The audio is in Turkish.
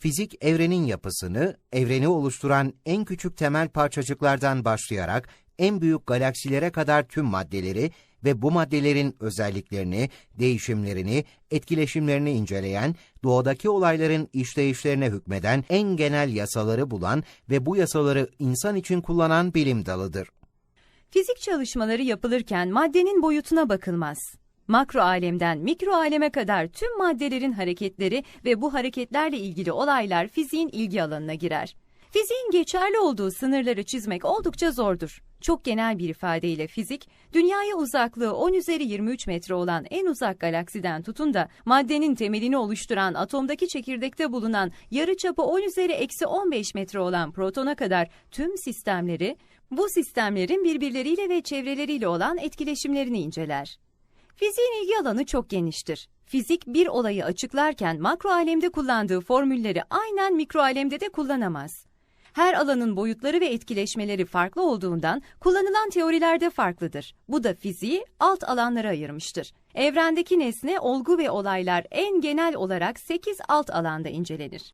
Fizik evrenin yapısını, evreni oluşturan en küçük temel parçacıklardan başlayarak en büyük galaksilere kadar tüm maddeleri ve bu maddelerin özelliklerini, değişimlerini, etkileşimlerini inceleyen, doğadaki olayların işleyişlerine hükmeden en genel yasaları bulan ve bu yasaları insan için kullanan bilim dalıdır. Fizik çalışmaları yapılırken maddenin boyutuna bakılmaz. Makro alemden mikro aleme kadar tüm maddelerin hareketleri ve bu hareketlerle ilgili olaylar fiziğin ilgi alanına girer. Fiziğin geçerli olduğu sınırları çizmek oldukça zordur. Çok genel bir ifadeyle fizik, dünyaya uzaklığı 10 üzeri 23 metre olan en uzak galaksiden tutun da maddenin temelini oluşturan atomdaki çekirdekte bulunan yarıçapı 10 üzeri eksi 15 metre olan protona kadar tüm sistemleri, bu sistemlerin birbirleriyle ve çevreleriyle olan etkileşimlerini inceler. Fiziğin ilgi alanı çok geniştir. Fizik bir olayı açıklarken makro alemde kullandığı formülleri aynen mikro alemde de kullanamaz. Her alanın boyutları ve etkileşmeleri farklı olduğundan kullanılan teoriler de farklıdır. Bu da fiziği alt alanlara ayırmıştır. Evrendeki nesne, olgu ve olaylar en genel olarak 8 alt alanda incelenir.